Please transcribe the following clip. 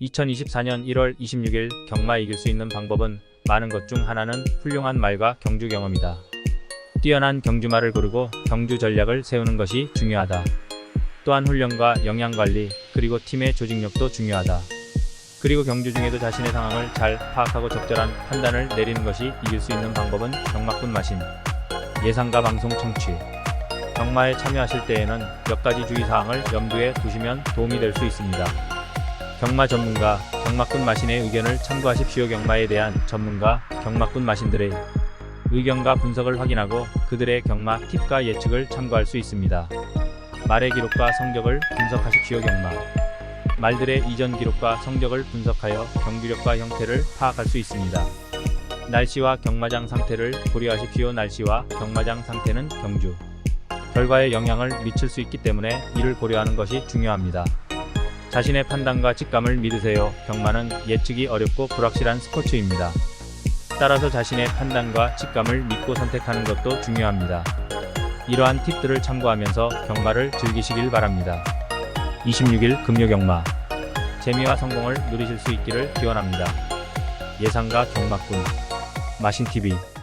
2024년 1월 26일 경마 이길 수 있는 방법은 많은 것 중 하나는 훌륭한 말과 경주 경험이다. 뛰어난 경주말을 고르고 경주 전략을 세우는 것이 중요하다. 또한 훈련과 영양 관리, 그리고 팀의 조직력도 중요하다. 그리고 경주 중에도 자신의 상황을 잘 파악하고 적절한 판단을 내리는 것이 이길 수 있는 방법은 경마꾼 마신 예상과 방송 청취. 경마에 참여하실 때에는 몇 가지 주의사항을 염두에 두시면 도움이 될 수 있습니다. 경마 전문가, 경마꾼 마신의 의견을 참고하십시오. 경마에 대한 전문가, 경마꾼 마신들의 의견과 분석을 확인하고 그들의 경마 팁과 예측을 참고할 수 있습니다. 말의 기록과 성적을 분석하십시오. 경마 말들의 이전 기록과 성적을 분석하여 경기력과 형태를 파악할 수 있습니다. 날씨와 경마장 상태를 고려하십시오. 날씨와 경마장 상태는 경주 결과에 영향을 미칠 수 있기 때문에 이를 고려하는 것이 중요합니다. 자신의 판단과 직감을 믿으세요. 경마는 예측이 어렵고 불확실한 스포츠입니다. 따라서 자신의 판단과 직감을 믿고 선택하는 것도 중요합니다. 이러한 팁들을 참고하면서 경마를 즐기시길 바랍니다. 26일 금요 경마 재미와 성공을 누리실 수 있기를 기원합니다. 예상가 경마꾼 마신TV